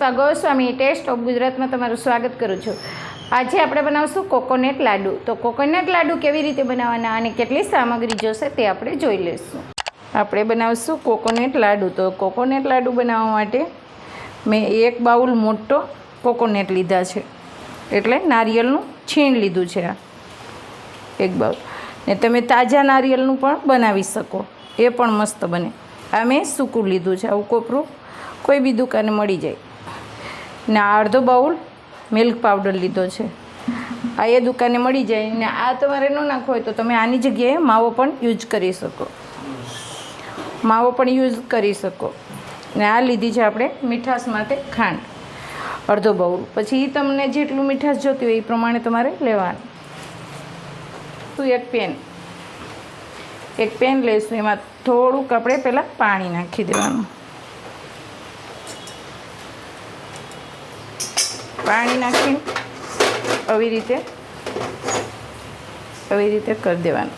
Goswami test of ગુજરાતમાં તમારું સ્વાગત કરું છું. આજે આપણે બનાવશું કોકોનટ લાડુ. તો કોકોનટ લાડુ કેવી રીતે બનાવવાના અને કેટલી સામગ્રી જોશે તે આપણે જોઈ લઈશું. આપણે બનાવશું કોકોનટ લાડુ. તો કોકોનટ લાડુ બનાવવા માટે મેં એક બાઉલ મોટો કોકોનટ લીધા છે. એટલે નારિયેળનું છીણ લીધું છે આ. એક બાઉલ. ને તમે તાજા નારિયેળનું પણ બનાવી શકો. એ પણ મસ્ત બને. આ મેં સૂકું લીધું છે. આવું કોપરું કોઈ બી દુકાને મળી જાય. ને આ અડધો બાઉલ મિલ્ક પાવડર લીધો છે. આ એ દુકાને મળી જાય ને આ તમારે ન નાખવો હોય તો તમે આની જગ્યાએ માવો પણ યુઝ કરી શકો. માવો પણ યુઝ કરી શકો. ને આ લીધી છે આપણે મીઠાશ માટે ખાંડ. અડધો બાઉલ. પછી એ તમને જેટલું મીઠાશ જોતી હોય એ પ્રમાણે તમારે લેવાનું. તો એક પેન. એક પેન લઈશું એમાં થોડુંક આપણે પહેલાં પાણી નાખી દેવાનું. પાણી નાખીને આવી રીતે આવી રીતે કરી દેવાનું.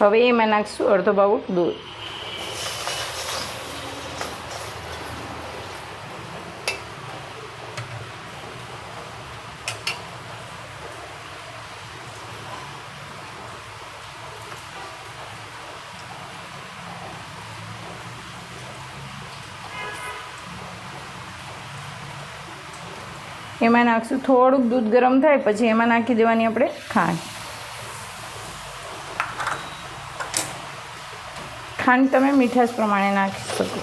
હવે એમાં નાખશું અડધો બાઉટ દૂધ. એમાં નાખશું થોડુંક દૂધ ગરમ થાય, પછી એમાં નાખી દેવાની આપણે ખાંડ. ખાંડ તમે મીઠાશ પ્રમાણે નાખી શકો.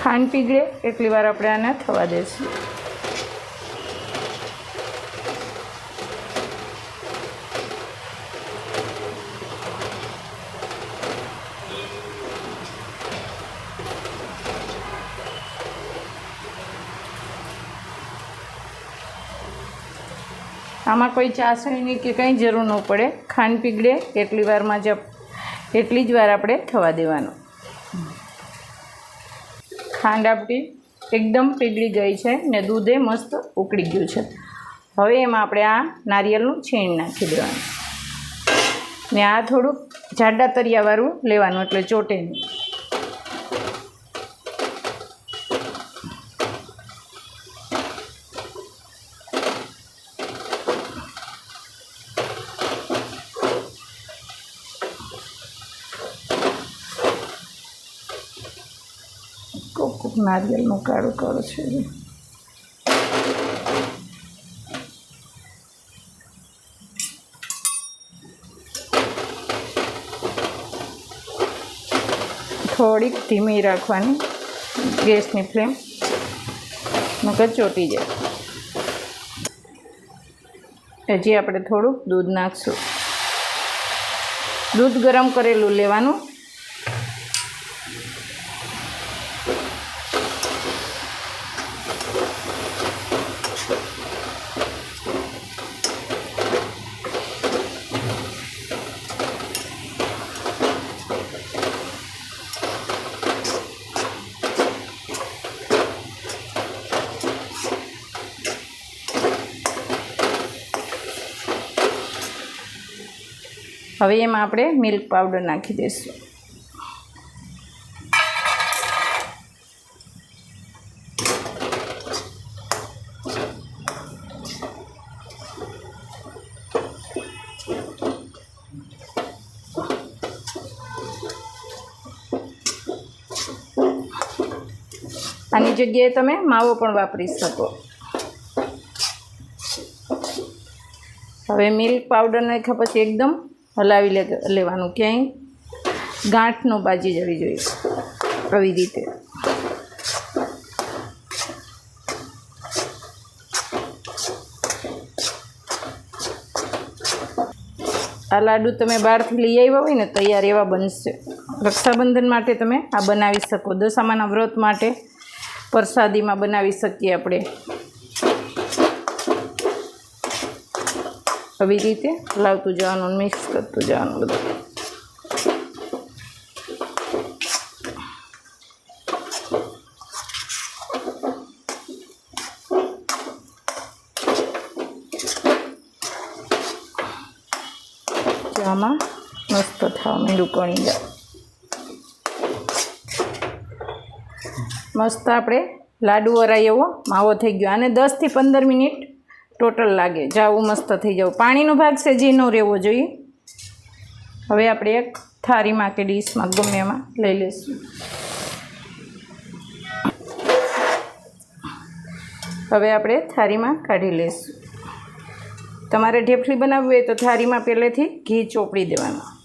ખાંડ પીગળે, એટલી વાર આપણે આને થવા દઈશું. આમાં કોઈ ચાસણીની કે કંઈ જરૂર ન પડે. ખાંડ પીગળે એટલી વારમાં જ એટલી જ વાર આપણે થવા દેવાનું. ખાંડ આપણી એકદમ પીગળી ગઈ છે ને દૂધે મસ્ત ઉકળી ગયું છે. હવે એમાં આપણે આ નારિયેળનું છીણ નાખી દેવાનું. ને આ થોડુંક જાડા તરિયાવાળું લેવાનું, એટલે ચોટે નહીં નારિયેળનું કાળું કાળું છે. થોડીક ધીમી રાખવાની ગેસની ફ્લેમ. મગજ ચોટી જાય. હજી આપણે થોડુંક દૂધ નાખશું. દૂધ ગરમ કરેલું લેવાનું. હવે એમાં આપણે મિલ્ક પાવડર નાખી દઈશું. આની જગ્યાએ તમે માવો પણ વાપરી શકો. હવે મિલ્ક પાવડર નાખ્યા પછી એકદમ હલાવી લે લેવાનું ક્યાંય ગાંઠ બાજી જવી જોઈએ. આવી રીતે. આ લાડુ તમે બહારથી લઈ આવ્યા હોય ને, તૈયાર એવા બનશે. રક્ષાબંધન માટે તમે આ બનાવી શકો. દશામાના વ્રત માટે પ્રસાદીમાં બનાવી શકીએ આપણે. આવી રીતે લાવતું જવાનું મિક્સ કરતું જવાનું બધું. આમાં મસ્ત થવા મીંડું કણી જાય. મસ્ત આપણે લાડુ વરાય એવો, માવો થઈ ગયો. આને દસથી પંદર મિનિટ ટોટલ લાગે. જાવું મસ્ત થઈ જવું. પાણીનો ભાગ છે જે ન રહેવો જોઈએ. હવે આપણે એક થાળીમાં કે ડીશમાં ગમે એમાં લઈ લઈશું. હવે આપણે થાળીમાં કાઢી લઈશું. તમારે ઢેફલી બનાવવી હોય તો થાળીમાં પહેલેથી ઘી ચોપડી દેવાનું.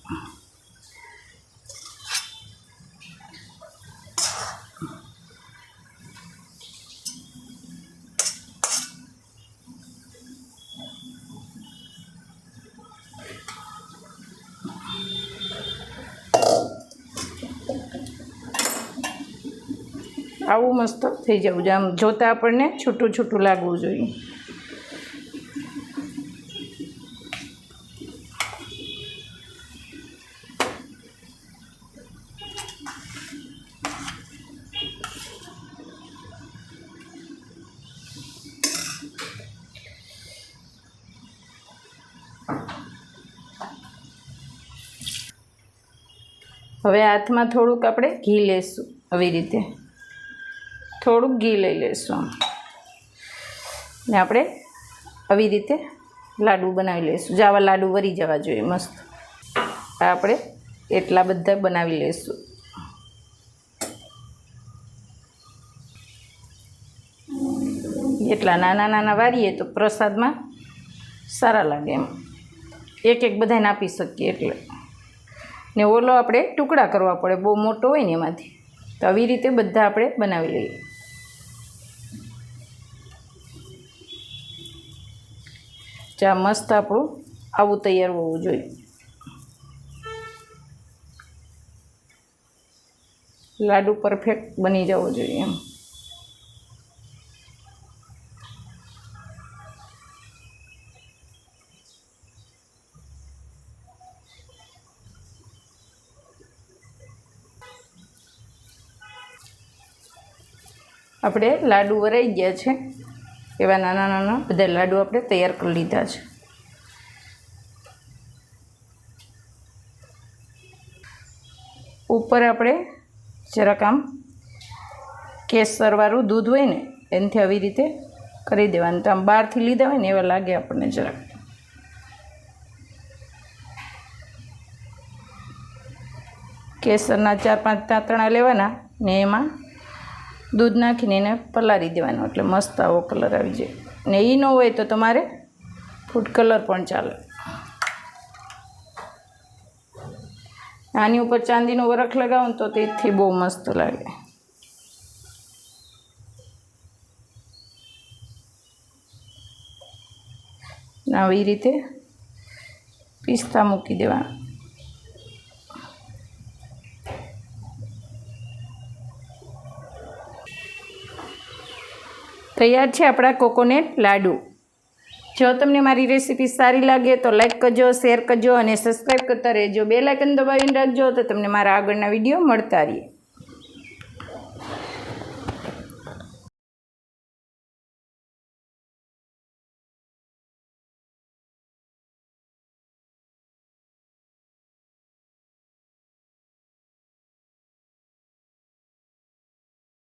આવું મસ્ત થઈ જવું જોઈએ. આમ જોતાં આપણને છૂટું છૂટું લાગવું જોઈએ. હવે હાથમાં થોડુંક આપણે ઘી લેશું આવી રીતે. થોડુંક ઘી લઈ લઈશું. ને આપણે આવી રીતે લાડુ બનાવી લઈશું. જાવા લાડુ વરી જવા જોઈએ મસ્ત. આપણે એટલા બધા બનાવી લઈશું. એટલા નાના નાના વારીએ તો પ્રસાદમાં સારા લાગે એમ. એક એક બધાને આપી શકીએ એટલે. ને ઓલો આપણે ટુકડા કરવા પડે, બહુ મોટો હોય ને એમાંથી. તો આવી રીતે બધા આપણે બનાવી લઈએ. ચા મસ્ત આપણું આવું તૈયાર હોવું જોઈએ. લાડુ પરફેક્ટ બની જવો જોઈએ એમ. આપણે લાડુ વરાઈ ગયા છે. એવા નાના નાના બધા લાડુ આપણે તૈયાર કરી લીધા છે. ઉપર આપણે જરાક આમ કેસરવાળું દૂધ હોય ને, એનાથી આવી રીતે કરી દેવાનું. તો આમ બહારથી લીધા હોય ને, એવા લાગે આપણને જરાક. કેસરના ચાર પાંચ તાંતણા લેવાના ને એમાં દૂધ નાખીને એને પલાળી દેવાનો, એટલે મસ્ત આવો કલર આવી જાય. ને એ ન હોય તો તમારે ફૂડ કલર પણ ચાલે. આની ઉપર ચાંદીનો વરખ લગાવો તો તેથી બહુ મસ્ત લાગે. આવી રીતે પિસ્તા મૂકી દેવાના. તૈયાર છે આપણા કોકોનેટ લાડુ. જો તમને મારી રેસીપી સારી લાગે તો લાઇક કરજો, શેર કરજો અને સબસ્ક્રાઈબ કરતા રહેજો. બે લાઇકન દબાવીને રાખજો તો તમને મારા આગળના વીડિયો મળતા રહીએ.